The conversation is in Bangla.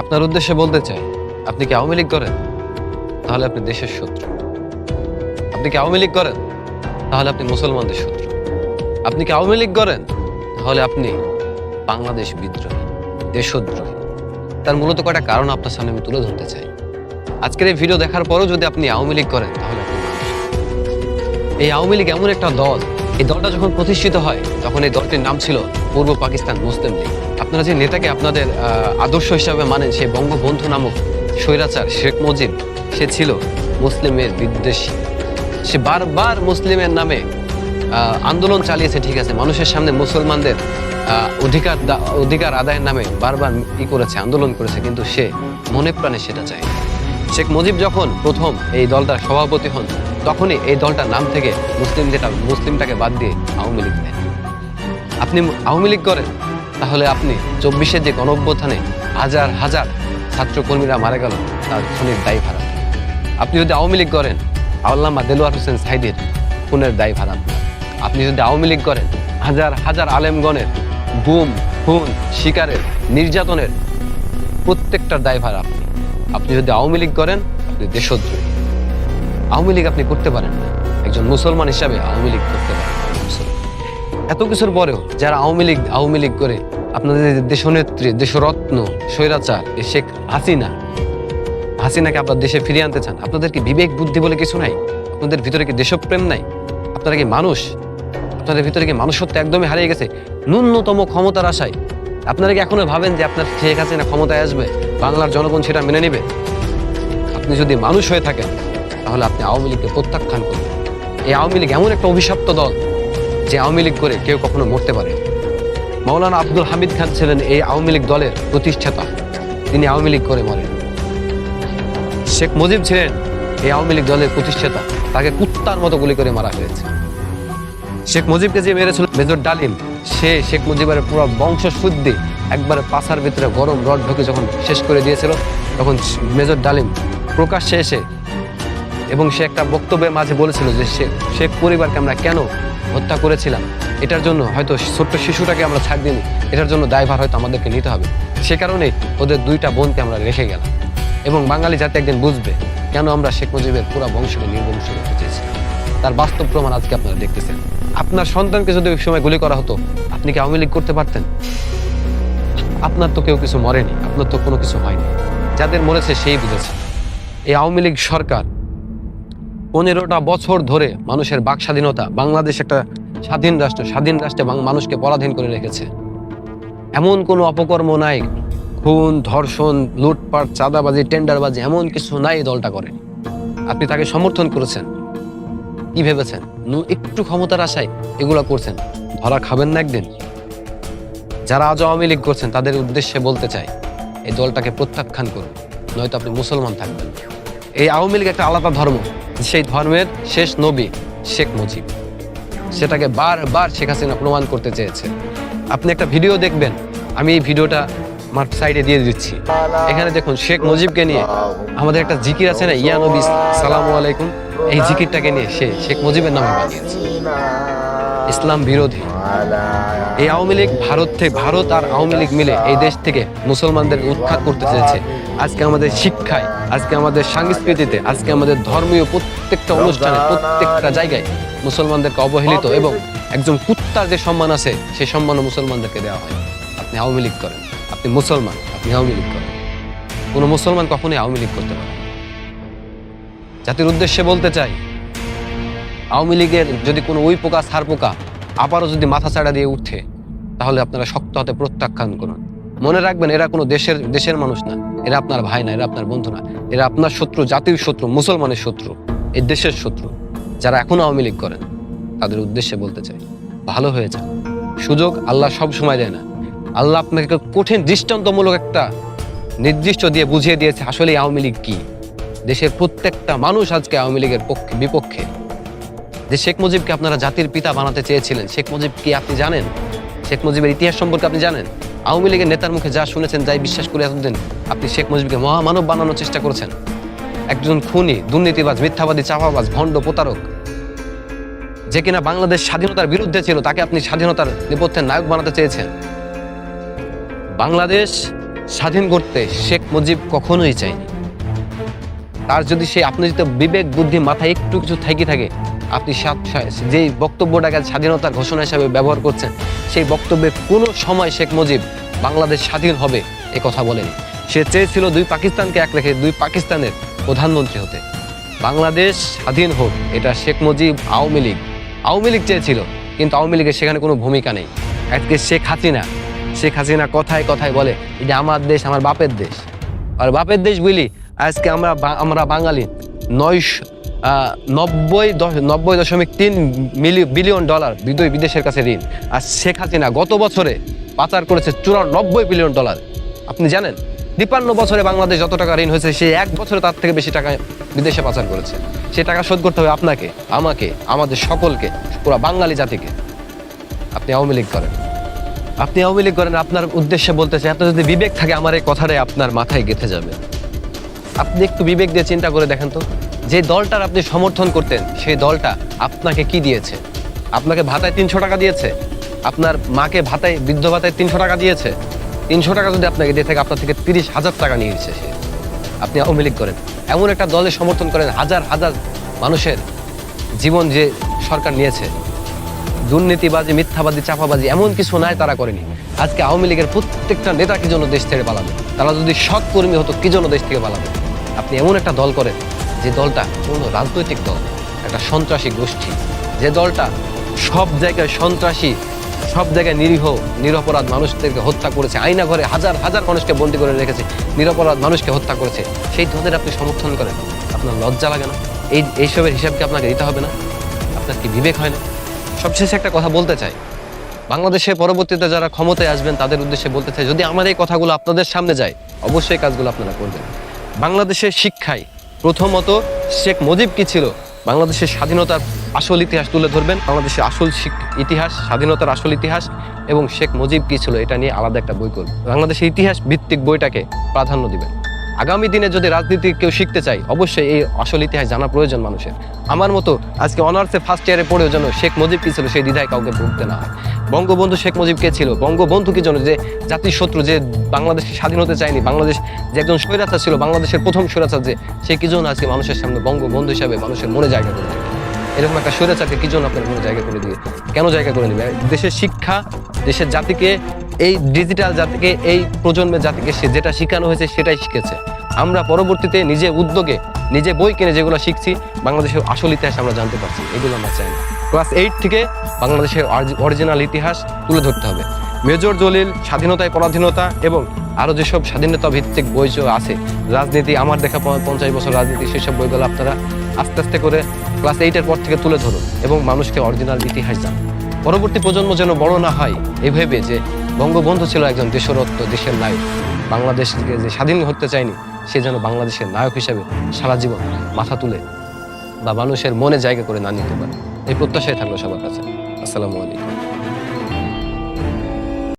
আপনার উদ্দেশ্যে বলতে চাই, আপনি কি আওয়ামী লীগ করেন? তাহলে আপনি দেশের শত্রু। আপনি কি আওয়ামী লীগ করেন? তাহলে আপনি মুসলমানদের শত্রু। আপনি কি আওয়ামী লীগ করেন? তাহলে আপনি বাংলাদেশ বিদ্রোহী, দেশদ্রোহী। তার মূলত কয়টা কারণ আপনার সামনে আমি তুলে ধরতে চাই। আজকের এই ভিডিও দেখার পরেও যদি আপনি আওয়ামী লীগ করেন, তাহলে আপনি এই আওয়ামী লীগ এমন একটা দল, এই দলটা যখন প্রতিষ্ঠিত হয়, তখন এই দলটির নাম ছিল পূর্ব পাকিস্তান মুসলিম লীগ। আপনারা যে নেতাকে আপনাদের আদর্শ হিসাবে মানেন, সেই বঙ্গবন্ধু নামক স্বৈরাচার শেখ মুজিব, সে ছিল মুসলিমের বিদ্বেষী। সে বারবার মুসলিমের নামে আন্দোলন চালিয়েছে, ঠিক আছে, মানুষের সামনে মুসলমানদের অধিকার অধিকার আদায়ের নামে বারবার ই করেছে, আন্দোলন করেছে, কিন্তু সে মনে প্রাণে সেটা চায় শেখ মুজিব যখন প্রথম এই দলটার সভাপতি হন, তখনই এই দলটার নাম থেকে মুসলিম যেটা মুসলিমটাকে বাদ দিয়ে আওয়ামী লীগ দেন আপনি আওয়ামী লীগ করেন? তাহলে আপনি চব্বিশের যে গণঅভ্যুত্থানে হাজার হাজার ছাত্রকর্মীরা মারা গেল, তার খুনের দায়ী ভাড়া। আপনি যদি আওয়ামী লীগ করেন আল্লামা দেলোয়ার হোসেন সাইদির খুনের দায়ী ভাড়া আপনি যদি আওয়ামী লীগ করেন, হাজার হাজার আলেমগণের গুম, খুন, শিকারের, নির্যাতনের প্রত্যেকটার দায়ভার আপনি। আপনি যদি আওয়ামী লীগ করেন, আপনি দেশদ্রোহী। আওয়ামী লীগ আপনি করতে পারেন না। একজন মুসলমান হিসাবে আওয়ামী লীগ করতে পারেন। এত কিছুর পরেও যারা আওয়ামী লীগ আওয়ামী লীগ করে আপনাদের দেশনেত্রী, দেশরত্ন, স্বৈরাচার শেখ হাসিনা, হাসিনাকে আপনার দেশে ফিরিয়ে আনতে চান, আপনাদের কি বিবেক, বুদ্ধি বলে কিছু নাই? আপনাদের ভিতরে কি দেশপ্রেম নাই? আপনারা কি মানুষ? আপনাদের ভিতরে কি মানুষত্ব একদমই হারিয়ে গেছে? ন্যূনতম ক্ষমতার আশায় আপনারা কি এখনও ভাবেন যে আপনার শেখ হাসিনা ক্ষমতায় আসবে, বাংলার জনগণ সেটা মেনে নেবে? আপনি যদি মানুষ হয়ে থাকেন, তাহলে আপনি আওয়ামী লীগকে প্রত্যাখ্যান করবেন এই আওয়ামী লীগ এমন একটা অভিশপ্ত দল যে আওয়ামী লীগ করে কেউ কখনো মরতে পারে। মৌলানা আব্দুল হামিদ খান ছিলেন এই আওয়ামী লীগ দলের প্রতিষ্ঠাতা। তিনি আওয়ামী লীগ করে মরেন। শেখ মুজিব ছিলেন এই আওয়ামী লীগ দলের প্রতিষ্ঠাতা। তাকে কুত্তার মতো গুলি করে মারা হয়েছে। শেখ মুজিবকে যে মেরেছিল মেজর ডালিম, সে শেখ মুজিবের পুরো বংশ শুদ্ধি একবারে পাশার ভিতরে গরম রড ঢুকে যখন শেষ করে দিয়েছিল, তখন মেজর ডালিম প্রকাশ্যে এসে এবং সে একটা বক্তব্যের মাঝে বলেছিল যে শেখ শেখ পরিবারকে আমরা কেন হত্যা করেছিলাম? এটার জন্য হয়তো ছোট্ট শিশুটাকে আমরা ছাড় দিইনি। এটার জন্য দায়ভার হয়তো আমাদেরকে নিতে হবে। সে কারণে ওদের দুইটা বোনকে আমরা রেখে গেলাম। এবং বাঙালি জাতি একদিন বুঝবে কেন আমরা শেখ মুজিবের পুরো বংশকে নির্বংশ করতে চেয়েছি। তার বাস্তব প্রমাণ আজকে আপনারা দেখতেছেন। আপনার সন্তানকে যদি ওই সময় গুলি করা হতো, আপনি কি আওয়ামী লীগ করতে পারতেন? আপনার তো কেউ কিছু মরেনি। আপনার তো কোনো কিছু হয়নি। যাদের মরেছে সেই বুঝেছে। এই আওয়ামী লীগ সরকার পনেরোটা বছর ধরে মানুষের বাক স্বাধীনতা বাংলাদেশ একটা স্বাধীন রাষ্ট্র, স্বাধীন রাষ্ট্রে মানুষকে পরাধীন করে রেখেছে। এমন কোনো অপকর্ম নাই, খুন, ধর্ষণ, লুটপাট, চাঁদাবাজি, টেন্ডারবাজি এমন কিছু নাই দলটা করে। আপনি তাকে সমর্থন করেছেন। কি ভেবেছেন? একটু ক্ষমতার আশায় এগুলো করছেন। ধরা খাবেন না একদিন। যারা আজ আওয়ামী লীগ করছেন, তাদের উদ্দেশ্যে বলতে চাই, এই দলটাকে প্রত্যাখ্যান করুন, নয়তো আপনি মুসলমান থাকবেন। এই আওয়ামী লীগ একটা আলাদা ধর্ম। সেই ধর্মের শেষ নবী শেখ মুজিব। সেটাকে বারবার শেখ হাসিনা প্রমাণ করতে চেয়েছে। আপনি একটা ভিডিও দেখবেন, আমি এই ভিডিওটা আমার সাইডে দিয়ে দিচ্ছি। এখানে দেখুন শেখ মুজিবকে নিয়ে আমাদের একটা জিকির আছে না, ইয়া নবী, সালামু আলাইকুম। এই জিকিরটাকে নিয়ে সে শেখ মুজিবের নামে বানিয়েছে। ইসলাম বিরোধী। এই আওয়ামী লীগ ভারত থেকে ভারত আর আওয়ামী লীগ মিলে এই দেশ থেকে মুসলমানদের উৎখাত করতে চেয়েছে। আজকে আমাদের শিক্ষায়, আজকে আমাদের সংস্কৃতিতে, আজকে আমাদের ধর্মীয় প্রত্যেকটা অনুষ্ঠানে, প্রত্যেকটা জায়গায় মুসলমানদেরকে অবহেলিত এবং একজন কুত্তার যে সম্মান আছে, সেই সম্মানও মুসলমানদেরকে দেওয়া হয়। আপনি আওয়ামী লীগ করেন, আপনি মুসলমান, আপনি আওয়ামী লীগ করেন। কোনো মুসলমান কখনোই আওয়ামী লীগ করতে পারে জাতির উদ্দেশ্যে বলতে চাই আওয়ামী লীগের যদি কোনো উই পোকা, সার পোকা আবারও যদি মাথা চাড়া দিয়ে উঠে, তাহলে আপনারা শক্ত হাতে প্রত্যাখ্যান করুন। মনে রাখবেন, এরা কোনো দেশের দেশের মানুষ না। এরা আপনার ভাই না, এরা আপনার বন্ধু না। এরা আপনার শত্রু, জাতির শত্রু, মুসলমানের শত্রু, এই দেশের শত্রু। যারা এখনও আওয়ামী লীগ করেন, তাদের উদ্দেশ্যে বলতে চাই, ভালো হয়ে যান। সুযোগ আল্লাহ সব সময় দেয় না। আল্লাহ আপনাকে কঠিন, দৃষ্টান্তমূলক একটা নির্দিষ্ট দিয়ে বুঝিয়ে দিয়েছে, আসলে আওয়ামী লীগ কি? দেশের প্রত্যেকটা মানুষ আজকে আওয়ামী লীগের পক্ষে, বিপক্ষে যে শেখ মুজিবকে আপনারা জাতির পিতা বানাতে চেয়েছিলেন, শেখ মুজিব কি আপনি জানেন? শেখ মুজিবের ইতিহাস সম্পর্কে আপনি জানেন? আওয়ামী লীগের নেতার মুখে যা শুনেছেন যাই বিশ্বাস করে এতদিন আপনি শেখ মুজিবকে মহামানব বানানোর চেষ্টা করেছেন। একজন খুনি, দুর্নীতিবাজ, মিথ্যাবাদী চাপাবাজ ভণ্ড প্রতারক, যে কিনা বাংলাদেশ স্বাধীনতার বিরুদ্ধে ছিল, তাকে আপনি স্বাধীনতার নেপথ্যের নায়ক বানাতে চেয়েছেন। বাংলাদেশ স্বাধীন করতে শেখ মুজিব কখনোই চায়নি। তার যদি সে আপনি যদি বিবেক, বুদ্ধি, মাথায় একটু কিছু থাকি থাকে আপনি যেই বক্তব্যটাকে স্বাধীনতার ঘোষণা হিসাবে ব্যবহার করছেন সেই বক্তব্যে কোনো সময় শেখ মুজিব বাংলাদেশ স্বাধীন হবে এ কথা বলেনি। সে চেয়েছিল দুই পাকিস্তানকে এক রেখে দুই পাকিস্তানের প্রধানমন্ত্রী হতে। বাংলাদেশ স্বাধীন হোক এটা শেখ মুজিব আওয়ামী লীগ। আওয়ামী লীগ চেয়েছিল কিন্তু আওয়ামী লীগের সেখানে কোনো ভূমিকা নেই। আজকে শেখ হাসিনা শেখ হাসিনা কথায় কথায় বলে যে আমার দেশ আমার বাপের দেশ। আর বাপের দেশ বুঝলি আজকে আমরা আমরা বাঙালি আহ, নব্বই নব্বই দশমিক তিন বিলিয়ন ডলার বিদয় বিদেশের কাছে ঋণ। আর শেখ হাসিনা গত বছরে পাচার করেছে চুরানব্বই বিলিয়ন ডলার। আপনি জানেন, তিপ্পান্ন বছরে বাংলাদেশ যত টাকা ঋণ হয়েছে, সে এক বছরে তার থেকে বেশি টাকা বিদেশে পাচার করেছে। সে টাকা শোধ করতে হবে আপনাকে, আমাকে, আমাদের সকলকে, পুরো বাঙালি জাতিকে। আপনি আওয়ামী লীগ করেন। আপনি আওয়ামী লীগ করেন, আপনার উদ্দেশ্যে বলতে চাই আপনার যদি বিবেক থাকে, আমার এই কথাটাই আপনার মাথায় গেঁথে যাবে। আপনি একটু বিবেক দিয়ে চিন্তা করে দেখেন তো। যে দলটার আপনি সমর্থন করতেন, সেই দলটা আপনাকে কি দিয়েছে? আপনাকে ভাতায় তিনশো টাকা দিয়েছে? আপনার মাকে ভাতায়, বৃদ্ধ ভাতায় তিনশো টাকা দিয়েছে? তিনশো টাকা যদি আপনাকে দিয়ে থাকে, আপনার থেকে তিরিশ হাজার টাকা নিয়েছে সে। আপনি আওয়ামী লীগ করেন। এমন একটা দলের সমর্থন করেন হাজার হাজার মানুষের জীবন যে সরকার নিয়েছে। দুর্নীতিবাজি মিথ্যাবাদী চাপাবাজি, এমন কিছু নাই তারা করেনি। আজকে আওয়ামী লীগের প্রত্যেকটা নেতা কি জন্য দেশ থেকে পালাবে? তারা যদি সৎ কর্মী হতো, কি জন্য দেশ থেকে পালাবে? আপনি এমন একটা দল করেন যে দলটা কোনো রাজনৈতিক দল, একটা সন্ত্রাসী গোষ্ঠী, যে দলটা সব জায়গায় সন্ত্রাসী, সব জায়গায় নিরীহ, নিরপরাধ মানুষদেরকে হত্যা করেছে, আয়না ঘরে হাজার হাজার মানুষকে বন্দী করে রেখেছে, নিরপরাধ মানুষকে হত্যা করেছে, সেই দলের আপনি সমর্থন করেন। আপনার লজ্জা লাগে না? এই, এইসবের হিসাবকে আপনাকে দিতে হবে না? আপনার কি বিবেক হয় না? সবশেষে একটা কথা বলতে চাই। বাংলাদেশে পরবর্তীতে যারা ক্ষমতায় আসবেন, তাদের উদ্দেশ্যে বলতে চাই, যদি আমার এই কথাগুলো আপনাদের সামনে যায়, অবশ্যই কাজগুলো আপনারা করবেন। বাংলাদেশের শিক্ষায় প্রথমত শেখ মুজিব কি ছিল? বাংলাদেশের স্বাধীনতার আসল ইতিহাস তুলে ধরবেন। বাংলাদেশের আসল ইতিহাস, স্বাধীনতার আসল ইতিহাস এবং শেখ মুজিব কি ছিল, এটা নিয়ে আলাদা একটা বই করবেন বাংলাদেশের ইতিহাস ভিত্তিক বইটাকে প্রাধান্য দিবেন। আগামী দিনে যদি রাজনীতি কেউ শিখতে চাই অবশ্যই এই আসল ইতিহাস জানা প্রয়োজন মানুষের। আমার মতো আজকে অনার্সে ফার্স্ট ইয়ারে পড়েও যেন শেখ মুজিব কি ছিল, সেই দ্বিধায় কাউকে ভুগতে না হয়। বঙ্গবন্ধু শেখ মুজিব কে ছিল? বঙ্গবন্ধু কি জন্য যে জাতির শত্রু যে বাংলাদেশ স্বাধীন হতে চায়নি, বাংলাদেশ যে একজন স্বৈরাচার ছিল, বাংলাদেশের প্রথম স্বৈরাচার যে, সে কি জন্য আজকে মানুষের সামনে বঙ্গবন্ধু হিসাবে মানুষের মনে জায়গা করে এরকম একটা স্বৈরাচারকে কি জন্য আপনার মনে জায়গা করে দিবে কেন জায়গা করে নেবে দেশের শিক্ষা, দেশের জাতিকে এই ডিজিটাল জাতিকে, এই প্রজন্মের জাতিকে সে যেটা শেখানো হয়েছে সেটাই শিখেছে। আমরা পরবর্তীতে নিজে উদ্যোগে নিজে বই কিনে যেগুলো শিখছি, বাংলাদেশের আসল ইতিহাস আমরা জানতে পারছি। এগুলো আমরা চাই না। ক্লাস এইট থেকে বাংলাদেশের অরিজিনাল ইতিহাস তুলে ধরতে হবে। মেজর দলিল স্বাধীনতায় পরাধীনতা এবং আরও যেসব স্বাধীনতা ভিত্তিক বই আছে, রাজনীতি, আমার দেখা পঞ্চাশ বছর রাজনীতি, সেসব বইগুলো আপনারা আস্তে আস্তে করে ক্লাস এইটের পর থেকে তুলে ধরুন এবং মানুষকে অরিজিনাল ইতিহাস জান পরবর্তী প্রজন্ম যেন বড় না হয় এই ভেবে যে বঙ্গবন্ধু ছিল একজন দেশরত্ব দেশের নায়ক। বাংলাদেশকে যে স্বাধীন হতে চায়নি, সে যেন বাংলাদেশের নায়ক হিসেবে সারা জীবন মাথা তুলে বা মানুষের মনে জায়গা করে না নিতে পারে। এই প্রত্যাশাই থাকল সবার কাছে। আসসালামু আলাইকুম।